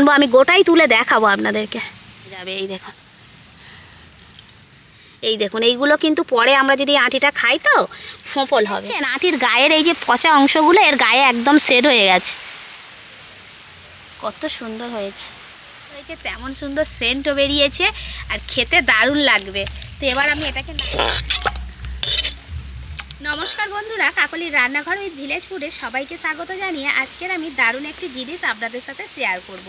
টানবো আমি গোটাই তুলে দেখাবো আপনাদেরকে। যাবে এই দেখুন। এই দেখুন এইগুলো কিন্তু পরে আমরা যদি আঁটিটা খাই তো ফোঁপল হবে। আঁটির গায়ের এই যে পচা অংশগুলো এর গায়ে একদম সেট হয়ে গেছে। কত সুন্দর হয়েছে। হয়েছে তেমন সুন্দর সেন্টও বেরিয়েছে আর খেতে দারুণ লাগবে। তো এবার আমি এটাকে নমস্কার বন্ধুরা, কাকলির রান্নাঘর উইথ ভিলেজ ফুডে সবাইকে স্বাগত জানিয়ে আজকের আমি দারুণ একটি জিনিস আপনাদের সাথে শেয়ার করব।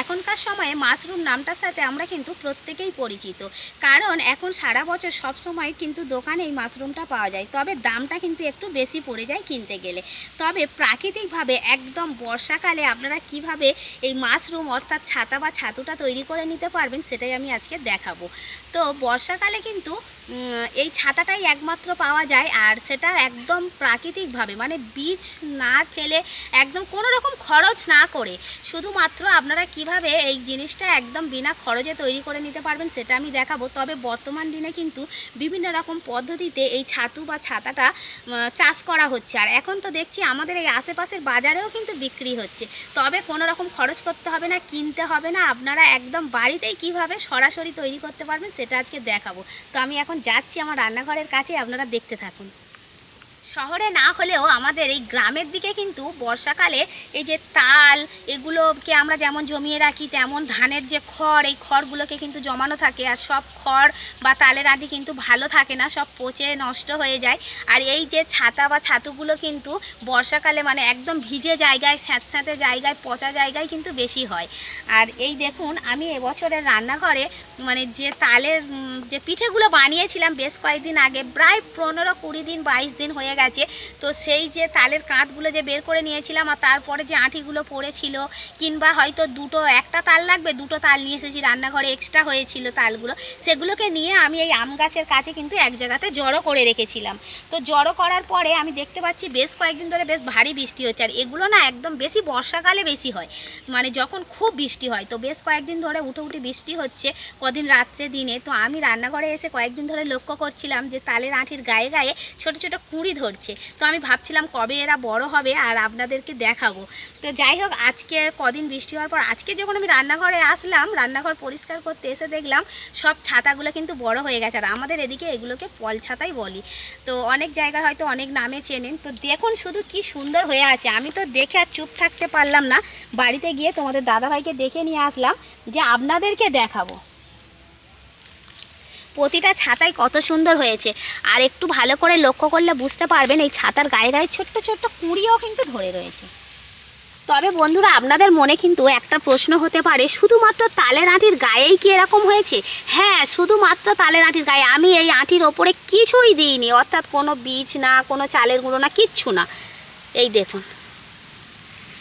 এখনকার সময়ে মাশরুম নামটার সাথে আমরা কিন্তু প্রত্যেকেই পরিচিত। কারণ এখন সারা বছর সব সময় কিন্তু দোকানে এই মাশরুমটা পাওয়া যায়, তবে দামটা কিন্তু একটু বেশি পড়ে যায় কিনতে গেলে। তবে প্রাকৃতিকভাবে একদম বর্ষাকালে আপনারা কীভাবে এই মাশরুম অর্থাৎ ছাতা বা ছাতুটা তৈরি করে নিতে পারবেন সেটাই আমি আজকে দেখাবো। তো বর্ষাকালে কিন্তু এই ছাতাটাই একমাত্র পাওয়া যায় আর সেটা একদম প্রাকৃতিকভাবে মানে বীজ না ফেলে একদম কোনো রকম খরচ না করে। শুধুমাত্র আপনারা কীভাবে এই জিনিসটা একদম বিনা খরচে তৈরি করে নিতে পারবেন সেটা আমি দেখাবো। তবে বর্তমান দিনে কিন্তু বিভিন্ন রকম পদ্ধতিতে এই ছাতু বা ছাতাটা চাষ করা হচ্ছে। আর এখন তো দেখছি আমাদের এই আশেপাশের বাজারেও কিন্তু বিক্রি হচ্ছে। তবে কোনো রকম খরচ করতে হবে না, কিনতে হবে না। আপনারা একদম বাড়িতেই কীভাবে সরাসরি তৈরি করতে পারবেন সেটা আজকে দেখাবো। তো আমি এখন যাচ্ছি আমার রান্নাঘরের কাছে আপনারা দেখতে থাকুন। শহরে না হলেও আমাদের এই গ্রামের দিকে কিন্তু বর্ষাকালে এই যে তাল, এগুলোকে আমরা যেমন জমিয়ে রাখি, তেমন ধানের যে খড়, এই খড়গুলোকে কিন্তু জমানো থাকে। আর সব খড় বা তালের আটি কিন্তু ভালো থাকে না, সব পচে নষ্ট হয়ে যায়। আর এই যে ছাতা বা ছাতুগুলো কিন্তু বর্ষাকালে মানে একদম ভিজে জায়গায়, স্যাঁতস্যাঁতে জায়গায়, পচা জায়গায় কিন্তু বেশি হয়। আর এই দেখুন, আমি এবছরের রান্নাঘরে মানে যে তালের যে পিঠেগুলো বানিয়েছিলাম বেশ কয়েকদিন আগে, প্রায় পনেরো কুড়ি দিন, বাইশ দিন হয়ে গেছে। তো সেই যে তালের কাঁধগুলো যে বের করে নিয়েছিলাম আর তারপরে যে আঁটিগুলো পড়েছিল, কিংবা হয়তো দুটো, একটা তাল লাগবে, দুটো তাল নিয়ে এসেছি রান্নাঘরে এক্সট্রা হয়েছিল তালগুলো। সেগুলোকে নিয়ে আমি এই আম গাছের কাছে কিন্তু এক জায়গাতে জড়ো করে রেখেছিলাম। তো জড়ো করার পরে আমি দেখতে পাচ্ছি বেশ কয়েকদিন ধরে বেশ ভারী বৃষ্টি হচ্ছে। আর এগুলো না একদম বেশি বর্ষাকালে বেশি হয়। মানে যখন খুব বৃষ্টি হয়, তো বেশ কয়েকদিন ধরে উঠে উঠে বৃষ্টি হচ্ছে কদিন রাত্রে দিনে। তো আমি রান্নাঘরে এসে কয়েকদিন ধরে লক্ষ্য করছিলাম যে তালের আঁটির গায়ে গায়ে ছোট ছোট কুঁড়ি ধরছে। তো আমি ভাবছিলাম কবে এরা বড় হবে আর আপনাদেরকে দেখাবো। তো যাই হোক, আজকে কদিন বৃষ্টি হওয়ার পর আজকে যখন আমি রান্নাঘরে আসলাম, রান্নাঘর পরিষ্কার করতে এসে দেখলাম সব ছাতাগুলো কিন্তু বড় হয়ে গেছে। আর আমাদের এদিকে এগুলোকে পল ছাতাই বলি। তো অনেক জায়গায় হয়তো অনেক নামে চেনেন। তো দেখুন শুধু কি সুন্দর হয়ে আছে। আমি তো দেখে আর চুপ থাকতে পারলাম না। বাড়িতে গিয়ে তোমাদের দাদাভাইকে দেখে নিয়ে আসলাম যে আপনাদেরকে দেখাবো। প্রতিটা ছাতাই কত সুন্দর হয়েছে। আর একটু ভালো করে লক্ষ্য করলে বুঝতে পারবেন, এই ছাতার গায়ে গায়ে ছোট্ট ছোট্ট কুঁড়িও কিন্তু ধরে রয়েছে। তবে বন্ধুরা, আপনাদের মনে কিন্তু একটা প্রশ্ন হতে পারে, শুধুমাত্র তালের আঁটির গায়েই কি এরকম হয়েছে? হ্যাঁ শুধুমাত্র তালের আঁটির গায়ে। আমি এই আঁটির ওপরে কিছুই দিইনি, অর্থাৎ কোনো বীজ না, কোনো চালের গুঁড়ো না, কিচ্ছু না। এই দেখুন।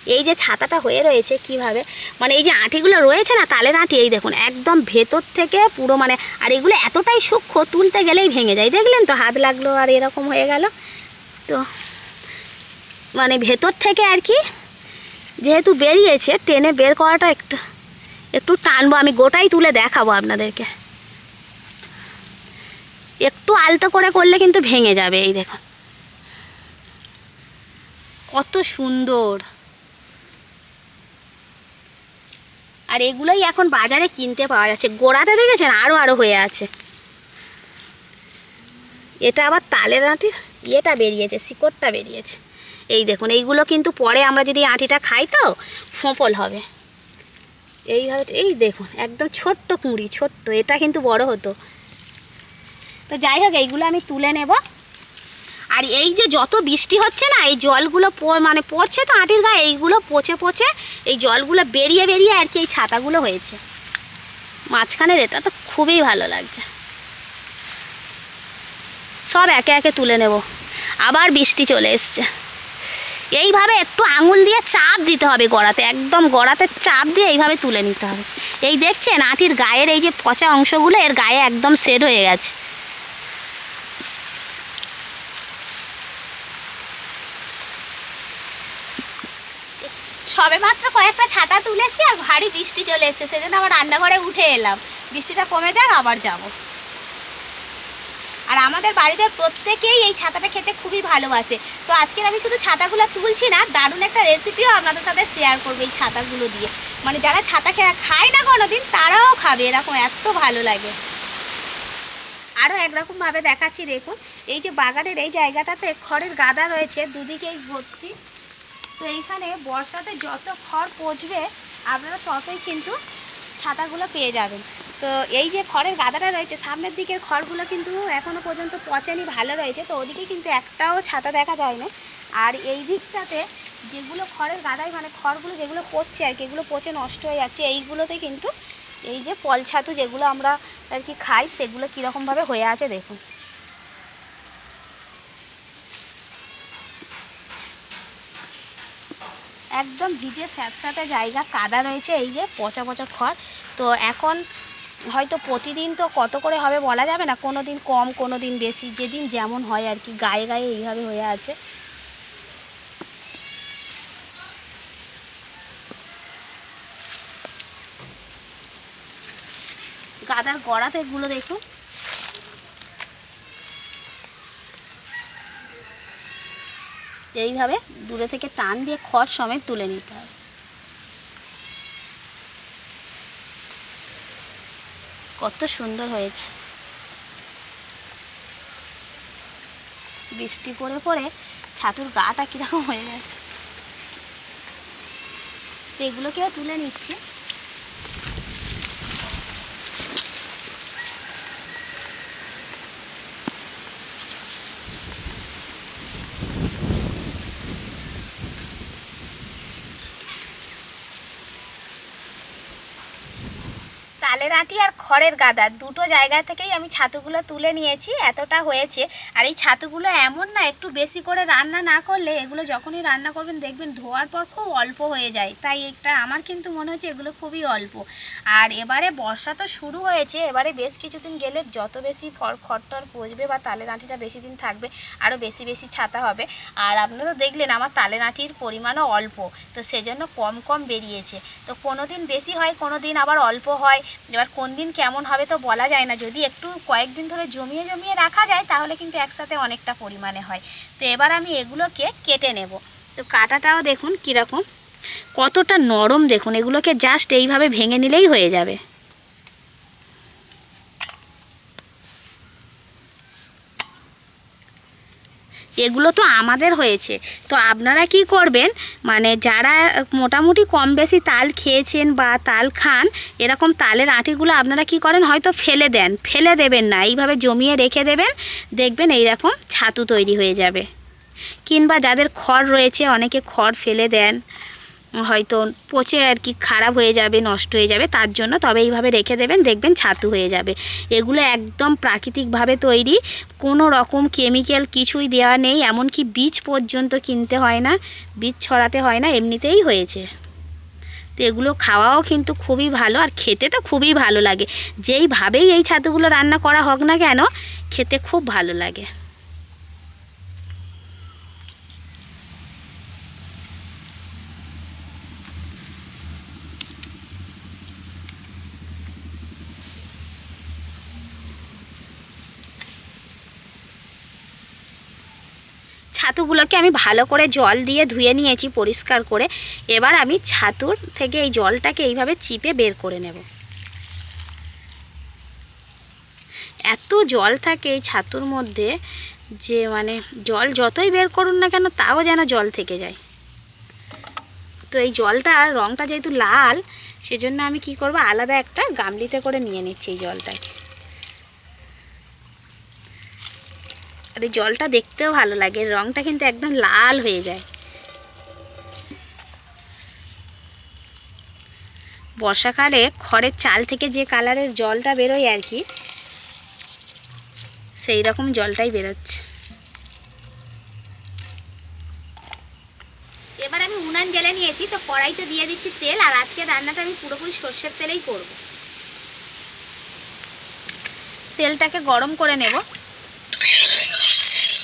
এই যে ছাতাটা হয়ে রয়েছে কীভাবে? মানে এই যে আঁটিগুলো রয়েছে না, তালের আঁটি, এই দেখুন, একদম ভেতর থেকে পুরো মানে আর এগুলো এতটাই সূক্ষ্ম, তুলতে গেলেই ভেঙে যায়। দেখলেন তো, হাত লাগল আর এরকম হয়ে গেল। তো মানে ভেতর থেকে আর কি, যেহেতু বেরিয়েছে, টেনে বের করাটা একটু একটু টানবো, আমি গোটাই তুলে দেখাবো আপনাদেরকে। একটু আলতো করে করলে কিন্তু ভেঙে যাবে, এই দেখুন। কত সুন্দর। আর এগুলোই এখন বাজারে কিনতে পাওয়া যাচ্ছে। গোড়াতে দেখেছেন? আরও আরও হয়ে আছে। এটা আবার তালের আঁটি? ইয়েটা বেরিয়েছে, শিকড়টা বেরিয়েছে। এই দেখুন, এইগুলো কিন্তু পরে আমরা যদি আঁটিটা খাই তো ফোঁপল হবে। এইভাবে এই দেখুন, একদম ছোট্ট কুঁড়ি, ছোট্ট। এটা কিন্তু বড় হতো। তো যাই হোক, এইগুলো আমি তুলে নেব। আর এই যে যত বৃষ্টি হচ্ছে না, এই জলগুলো মানে পড়ছে তো আঁটির গায়ে, এইগুলো পচে পচে এই জলগুলো বেরিয়ে বেরিয়ে আর কি এই ছাতাগুলো হয়েছে। মাঝখানের এটা তো খুবই ভালো লাগছে। সব একে একে তুলে নেব। আবার বৃষ্টি চলে এসছে। এইভাবে একটু আঙুল দিয়ে চাপ দিতে হবে গড়াতে, একদম গড়াতে চাপ দিয়ে এইভাবে তুলে নিতে হবে। এই দেখছেন, আঁটির গায়ের এই যে পচা অংশগুলো, এর গায়ে একদম সেট হয়ে গেছে। সবে মাত্র কয়েকটা ছাতা তুলেছি আর ভারী বৃষ্টি চলে এসেছে, সেজন্য আবার রান্নাঘরে উঠে এলাম। বৃষ্টিটা কমে যাক, আবার যাব। আর আমাদের বাড়িতে প্রত্যেকেই এই ছাতাটা খেতে খুবই ভালোবাসে। তো আজকের আমি শুধু ছাতাগুলো তুলছি না, দারুণ একটা রেসিপিও আপনাদের সাথে শেয়ার করব এই ছাতাগুলো দিয়ে। মানে যারা ছাতা খায় না কোনোদিন, তারাও খাবে, এরকম এত ভালো লাগে। আরও একরকমভাবে দেখাচ্ছি, দেখুন। এই যে বাগানের এই জায়গাটাতে খড়ের গাদা রয়েছে, দুদিকেই ভর্তি। তো এইখানে বর্ষাতে যত খড় পচবে, আপনারা ততই কিন্তু ছাতাগুলো পেয়ে যাবেন। তো এই যে খড়ের গাদাটা রয়েছে, সামনের দিকের খড়গুলো কিন্তু এখনও পর্যন্ত পচেনি, ভালো রয়েছে। তো ওদিকে কিন্তু একটাও ছাতা দেখা যায় না আর এই দিকটাতে যেগুলো খড়ের গাদায় মানে খড়গুলো যেগুলো পচছে আর কি, এগুলো পচে নষ্ট হয়ে যাচ্ছে, এইগুলোতে কিন্তু এই যে পল ছাতু যেগুলো আমরা আর কি খাই, সেগুলো কীরকমভাবে হয়ে আছে দেখুন। একদম ভিজে স্যাঁতস্যাঁতে জায়গা কাদা রয়েছে, এই যে পচা পচা খড়। তো এখন হয়তো প্রতিদিন তো কত করে হবে বলা যাবে না কোনো দিন কম কোনো দিন বেশি, যেদিন যেমন হয় আর কি, গায়ে গায়ে এইভাবে হয়ে আছে। গাদার গড়াতে এগুলো দেখুন। এইভাবে দূরে থেকে টান দিয়ে খড় সমেত তুলে নিতে হবে। কত সুন্দর হয়েছে। বৃষ্টি পড়ে পড়ে ছাতুর গাটা কীরকম হয়ে গেছে। এগুলোকেও তুলে নিচ্ছি। তালের আঁটি আর খড়ের গাদা। দুটো জায়গা থেকেই আমি ছাতুগুলো তুলে নিয়েছি, এতটা হয়েছে। আর এই ছাতুগুলো এমন না, একটু বেশি করে রান্না না করলে এগুলো যখনই রান্না করবেন, দেখবেন ধোয়ার পর খুব অল্প হয়ে যায়। তাই এটা আমার কিন্তু মনে হচ্ছে এগুলো খুবই অল্প। আর এবারে বর্ষা তো শুরু হয়েছে, এবারে বেশ কিছুদিন গেলে যত বেশি খড়টর পচবে বা তালের আঁটিটা বেশি দিন থাকবে আরও বেশি বেশি ছাতা হবে। আর আপনারা দেখলেন, আমার তালের আঁটির পরিমাণও অল্প, তো সেজন্য কম কম বেরিয়েছে। তো কোনো দিন বেশি হয় কোনো দিন আবার অল্প হয় এবার কোন দিন কেমন হবে তো বলা যায় না। যদি একটু কয়েকদিন ধরে জমিয়ে জমিয়ে রাখা যায়, তাহলে কিন্তু একসাথে অনেকটা পরিমাণে হয়। তো এবার আমি এগুলোকে কেটে নেব। তো কাটাটাও দেখুন কীরকম। কতটা নরম দেখুন। এগুলোকে জাস্ট এইভাবে ভেঙে নিলেই হয়ে যাবে। এগুলো তো আমাদের হয়েছে। তো আপনারা কি করবেন? মানে যারা মোটামুটি কম বেশি তাল খেয়েছেন বা তাল খান, এরকম তালের আঁটিগুলো আপনারা কি করেন? হয়তো ফেলে দেন। ফেলে দেবেন না। এইভাবে জমিয়ে রেখে দেবেন। দেখবেন এইরকম ছাতু তৈরি হয়ে যাবে। কিংবা যাদের খড় রয়েছে, অনেকে খড় ফেলে দেন। হয়তো পচে আর কি খারাপ হয়ে যাবে, নষ্ট হয়ে যাবে, তার জন্য তবে এইভাবে রেখে দেবেন, দেখবেন ছাতু হয়ে যাবে। এগুলো একদম প্রাকৃতিকভাবে তৈরি, কোনো রকম কেমিক্যাল কিছুই দেওয়া নেই, এমনকি বীজ পর্যন্ত কিনতে হয় না, বীজ ছড়াতে হয় না, এমনিতেই হয়েছে। তো এগুলো খাওয়াও কিন্তু খুবই ভালো, আর খেতে তো খুবই ভালো লাগে। যেইভাবেই এই ছাতুগুলো রান্না করা হোক না কেন, খেতে খুব ভালো লাগে। ছাতুগুলোকে আমি ভালো করে জল দিয়ে ধুয়ে নিয়েছি পরিষ্কার করে। এবার আমি ছাতুর থেকে এই জলটাকে এইভাবে চিপে বের করে নেব। এত জল থাকে এই ছাতুর মধ্যে যে মানে জল যতই বের করুন না কেন তাও যেন জল থেকে যায়। তো এই জলটা রঙটা যেহেতু লাল, সেজন্য আমি কি করব আলাদা একটা গামলিতে করে নিয়ে নিচ্ছি এই জলটাকে আর জলটা দেখতেও ভালো লাগে রঙটা কিন্তু একদম লাল হয়ে যায়। বর্ষাকালে খড়ের চাল থেকে যে কালারের জলটা বেরোয় আর কি, সেই রকম জলটাই বেরোচ্ছে। এবার আমি উনান জ্বেলে নিয়েছি, তো কড়াইতে দিয়ে দিচ্ছি তেল, আর আজকে রান্নাটা আমি পুরোপুরি সর্ষের তেলেই করব। তেলটাকে গরম করে নেব।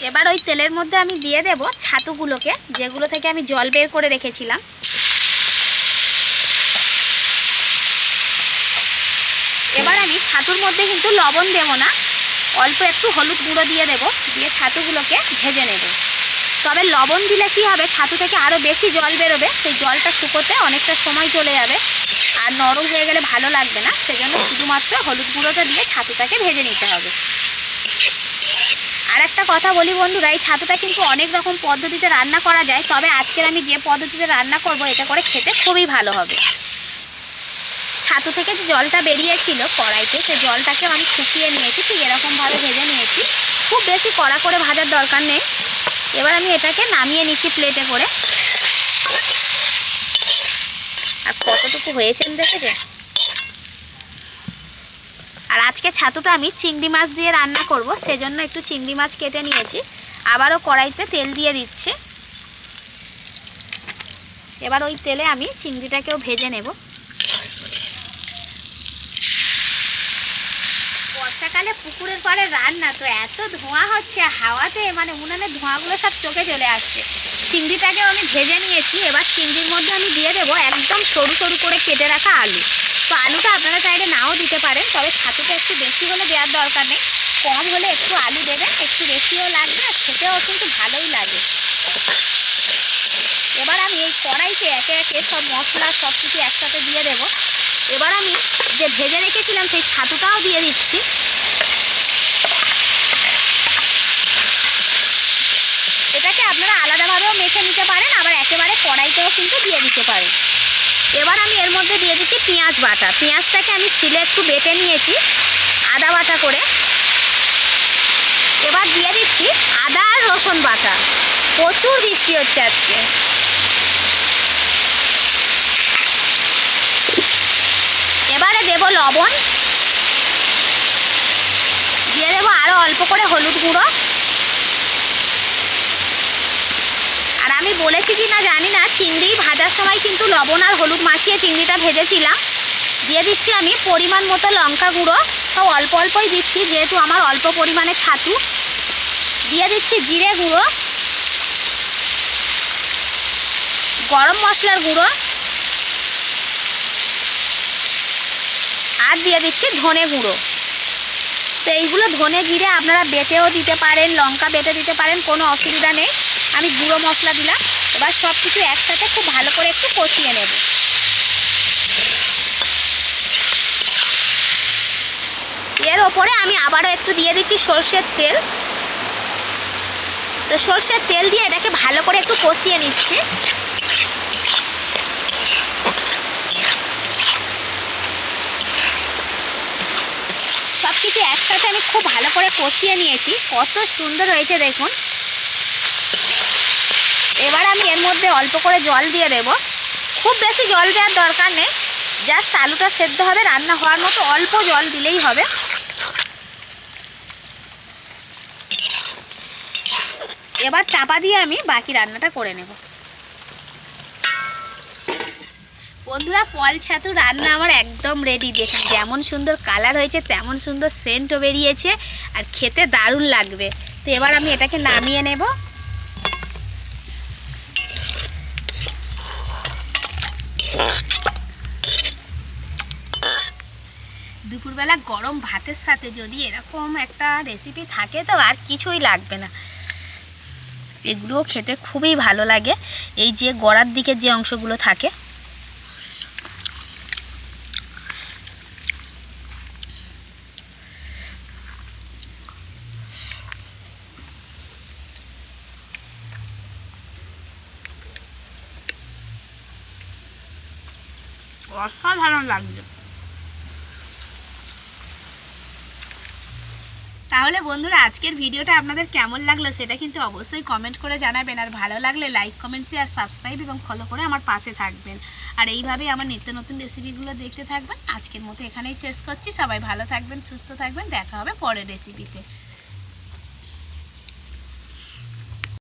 এবার ওই তেলের মধ্যে আমি দিয়ে দেব ছাতুগুলোকে, যেগুলো থেকে আমি জল বের করে রেখেছিলাম। এবার আমি ছাতুর মধ্যে কিন্তু লবণ দেব না, অল্প একটু হলুদ গুঁড়ো দিয়ে দেবো, দিয়ে ছাতুগুলোকে ভেজে নেব। তবে লবণ দিলে কি হবে, ছাতু থেকে আরও বেশি জল বেরোবে, সেই জলটা শুকোতে অনেকটা সময় চলে যাবে। আর নরম হয়ে গেলে ভালো লাগবে না, সেজন্য শুধুমাত্র হলুদ গুঁড়োটা দিয়ে ছাতুটাকে ভেজে নিতে হবে। আর একটা কথা বলি বন্ধুরা, এই ছাতুটা কিন্তু অনেক রকম পদ্ধতিতে রান্না করা যায়, তবে আজকের আমি যে পদ্ধতিতে রান্না করব এটা করে খেতে খুবই ভালো হবে। ছাতু থেকে যে জলটা বেরিয়েছিল কড়াইতে, সে জলটাকে আমি শুকিয়ে নিয়েছি, ঠিক এরকমভাবে ভেজে নিয়েছি। খুব বেশি কড়া করে ভাজার দরকার নেই। এবার আমি এটাকে নামিয়ে নিচ্ছি প্লেটে করে। আর কতটুকু হয়েছে দেখেছে আর আজকে ছাতুটা আমি চিংড়ি মাছ দিয়ে রান্না করব, সেজন্য একটু চিংড়ি মাছ কেটে নিয়েছি। আবারও কড়াইতে তেল দিয়ে দিচ্ছে। এবার ওই তেলে আমি চিংড়িটাকেও ভেজে নেব। বর্ষাকালে পুকুরের পাড়ে রান্না তো এত ধোঁয়া হচ্ছে হাওয়াতে মানে উনানের ধোঁয়াগুলো সব চোখে চলে আসছে। চিংড়িটাকেও আমি ভেজে নিয়েছি, এবার চিংড়ির মধ্যে আমি দিয়ে দেবো একদম সরু সরু করে কেটে রাখা আলু। তো আলুটা আপনারা চাইলে নাও দিতে পারেন, তবে ছাতুটা একটু বেশি হলে দেওয়ার দরকার নেই। কম হলে একটু আলু দেবেন, একটু বেশিও লাগবে আর খেতেও কিন্তু ভালোই লাগে। এবার আমি এই কড়াইতে একে একে সব মশলা, সব কিছু একসাথে দিয়ে দেবো। এবার আমি যে ভেজে রেখেছিলাম সেই ছাতুটাও দিয়ে দিচ্ছি। এটাকে আপনারা আলাদাভাবেও মেখে নিতে পারেন, আবার একেবারে কড়াইতেও কিন্তু দিয়ে দিতে পারেন। এবার আমি এর মধ্যে দিয়ে দিচ্ছি পেঁয়াজ বাটা। পেঁয়াজটাকে আমি সিলে একটু বেটে নিয়েছি, আদা বাটা করে। এবার দিয়ে দিচ্ছি আদা আর রসুন বাটা। প্রচুর বৃষ্টি হচ্ছে আজকে। এবারে দেব লবণ। দিয়ে দেবো আরও অল্প করে হলুদ গুঁড়ো। আমি বলেছি কি না জানি না, চিংড়ি ভাজার সময় কিন্তু লবণ আর হলুদ মাখিয়ে চিংড়িটা ভেজেছিলাম। দিয়ে দিচ্ছি আমি পরিমাণ মতো লঙ্কা গুঁড়ো। সব অল্প অল্পই দিচ্ছি, যেহেতু আমার অল্প পরিমাণে ছাতু। দিয়ে দিচ্ছি জিরে গুঁড়ো। গরম মশলার গুঁড়ো। আর দিয়ে দিচ্ছি ধনে গুঁড়ো। তো এইগুলো ধনে জিরে আপনারা বেটেও দিতে পারেন, লঙ্কা বেটে দিতে পারেন, কোনো অসুবিধা নেই। আমি গুঁড়ো মশলা দিলাম। এবার সব কিছু একসাথে খুব ভালো করে একটু কষিয়ে নেব। এর ওপরে আমি আবারও একটু দিয়ে দিচ্ছি সর্ষের তেল। তো সর্ষের তেল দিয়ে এটাকে ভালো করে একটু কষিয়ে নিচ্ছি। সব কিছু একসাথে আমি খুব ভালো করে কষিয়ে নিয়েছি। কত সুন্দর হয়েছে দেখুন। এবার আমি এর মধ্যে অল্প করে জল দিয়ে দেব। খুব বেশি জল দেওয়ার দরকার নেই। জাস্ট আলুটা সেদ্ধ হবে, রান্না হওয়ার মতো অল্প জল দিলেই হবে। এবার চাপা দিয়ে আমি বাকি রান্নাটা করে নেব। বন্ধুরা, ফল ছাতু রান্না আমার একদম রেডি দেখুন, যেমন সুন্দর কালার হয়েছে, তেমন সুন্দর সেন্টও বেরিয়েছে, আর খেতে দারুণ লাগবে। তো এবার আমি এটাকে নামিয়ে নেব। দুপুরবেলা গরম ভাতের সাথে যদি এরকম একটা রেসিপি থাকে তো আর কিছুই লাগবে না। এগুলো খেতে খুবই ভালো লাগে। এই যে গড়ার দিকে যে অংশগুলো থাকে অসাধারণ লাগছে। তাহলে বন্ধুরা, আজকের ভিডিওটা আপনাদের কেমন লাগল সেটা কিন্তু অবশ্যই কমেন্ট করে জানাবেন, আর ভালো লাগলে লাইক কমেন্ট শেয়ার সাবস্ক্রাইব এবং ফলো করে আমার পাশে থাকবেন। আর এইভাবেই আমার নিত্য নতুন রেসিপিগুলো দেখতে থাকবেন। আজকের মতো এখানেই শেষ করছি। সবাই ভালো থাকবেন, সুস্থ থাকবেন। দেখা হবে পরের রেসিপিতে